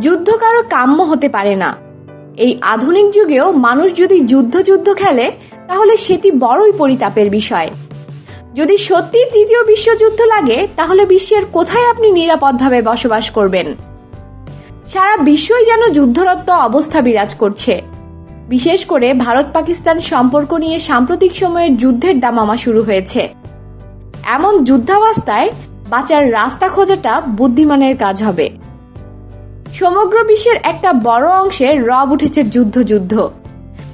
যুদ্ধ কারও কাম্য হতে পারে না। এই আধুনিক যুগেও মানুষ যদি যুদ্ধ যুদ্ধ খেলে, তাহলে সেটি বড়ই পরিতাপের বিষয়। যদি সত্যি তৃতীয় বিশ্বযুদ্ধ লাগে, তাহলে বিশ্বের কোথায় আপনি নিরাপদভাবে বসবাস করবেন? সারা বিশ্বই যেন যুদ্ধরত অবস্থা বিরাজ করছে। বিশেষ করে ভারত পাকিস্তান সম্পর্ক নিয়ে সাম্প্রতিক সময়ের যুদ্ধের দামামা শুরু হয়েছে। এমন যুদ্ধাবস্থায় বাঁচার রাস্তা খোঁজাটা বুদ্ধিমানের কাজ হবে। সমগ্র বিশ্বের একটা বড় অংশে রব উঠেছে যুদ্ধ যুদ্ধ।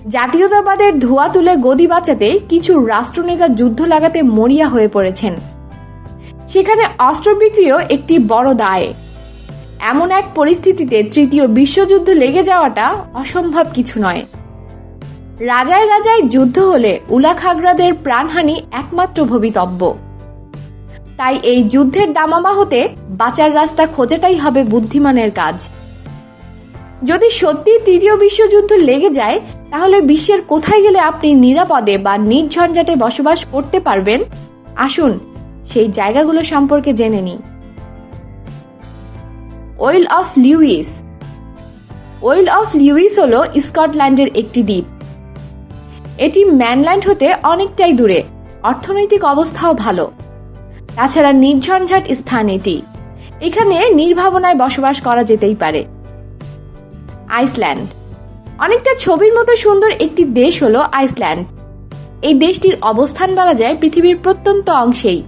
জাতীয়তাবাদের ধোয়া তুলে গদি বাঁচাতে কিছু রাষ্ট্রনেতা যুদ্ধ লাগাতে মরিয়া হয়ে পড়েছেন। সেখানে অস্ত্র বিক্রিও একটি বড় দায়। এমন এক পরিস্থিতিতে তৃতীয় বিশ্বযুদ্ধ লেগে যাওয়াটা অসম্ভব কিছু নয়। রাজায় রাজায় যুদ্ধ হলে উলাখাগড়াদের প্রাণহানি একমাত্র ভবিতব্য। তাই এই যুদ্ধের দামামা হতে বাঁচার রাস্তা খোঁজাটাই হবে বুদ্ধিমানের কাজ। যদি সত্যি তৃতীয় বিশ্বযুদ্ধ লেগে যায়, তাহলে বিশ্বের কোথায় গেলে আপনি নিরাপদে বা নির্ঝঞ্ঝাটে বসবাস করতে পারবেন? আসুন, সেই জায়গাগুলো সম্পর্কে জেনে নিই। Well of Lewis. Well of Lewis হল স্কটল্যান্ডের একটি দ্বীপ। এটি ম্যানল্যান্ড হতে অনেকটাই দূরে। অর্থনৈতিক অবস্থাও ভালো। তাছাড়া নির্ঝঞ্ঝাট স্থান এটি। এখানে নির্ভাবনায় বসবাস করা যেতেই পারে। আইসল্যান্ড। অনেকটা ছবির মতো সুন্দর একটি দেশ হলো আইসল্যান্ড। এই দেশটির অবস্থান বলা যায় পৃথিবীর প্রত্যন্ত অংশেই।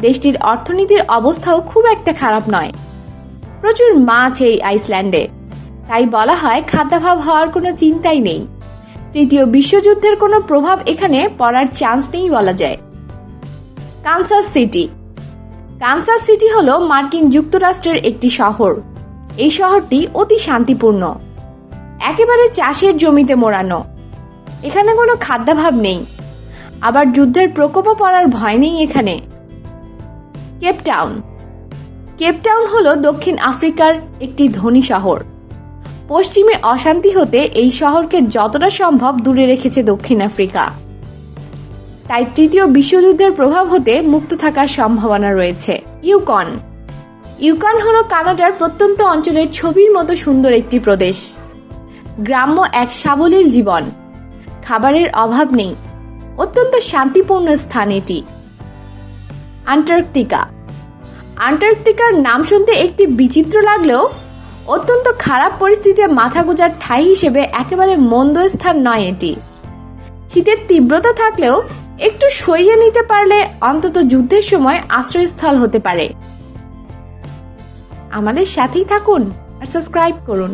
দেশটির অর্থনীতির অবস্থাও খুব একটা খারাপ নয়। প্রচুর মাছ এই আইসল্যান্ডে। তাই বলা হয় খাদ্যাভাব হওয়ার কোনো চিন্তাই নেই। তৃতীয় বিশ্বযুদ্ধের কোনো প্রভাব এখানে পড়ার চান্স নেই বলা যায়। Kansas city. কানসাস সিটি হল মার্কিন যুক্তরাষ্ট্রের একটি শহর। এই শহরটি অতি শান্তিপূর্ণ। একেবারে চাষের জমিতে মোড়ানো। এখানে কোনো খাদ্যাভাব নেই। আবার যুদ্ধের প্রকোপও পড়ার ভয় নেই এখানে। কেপটাউন কেপটাউন হল দক্ষিণ আফ্রিকার একটি ধনী শহর। পশ্চিমে অশান্তি হতে এই শহরকে যতটা সম্ভব দূরে রেখেছে দক্ষিণ আফ্রিকা। তাই তৃতীয় বিশ্বযুদ্ধের প্রভাব হতে মুক্ত থাকার সম্ভাবনা রয়েছে। ইউকন। ইউকন হল কানাডার প্রত্যন্ত অঞ্চলের ছবির মতো সুন্দর একটি প্রদেশ। গ্রাম্য এক সাবলীল জীবন। খাবারের অভাব নেই। অত্যন্ত শান্তিপূর্ণ স্থান এটি। আন্টার্কটিকা। আন্টার্কটিকার নাম শুনতে একটি বিচিত্র লাগলেও অত্যন্ত খারাপ পরিস্থিতিতে মাথা গোজার ঠাঁই হিসেবে একেবারে মন্দ স্থান নয় এটি। শীতের তীব্রতা থাকলেও একটু সইয়ে নিতে পারলে অন্তত যুদ্ধের সময় আশ্রয়স্থল হতে পারে। আমাদের সাথেই থাকুন আর সাবস্ক্রাইব করুন।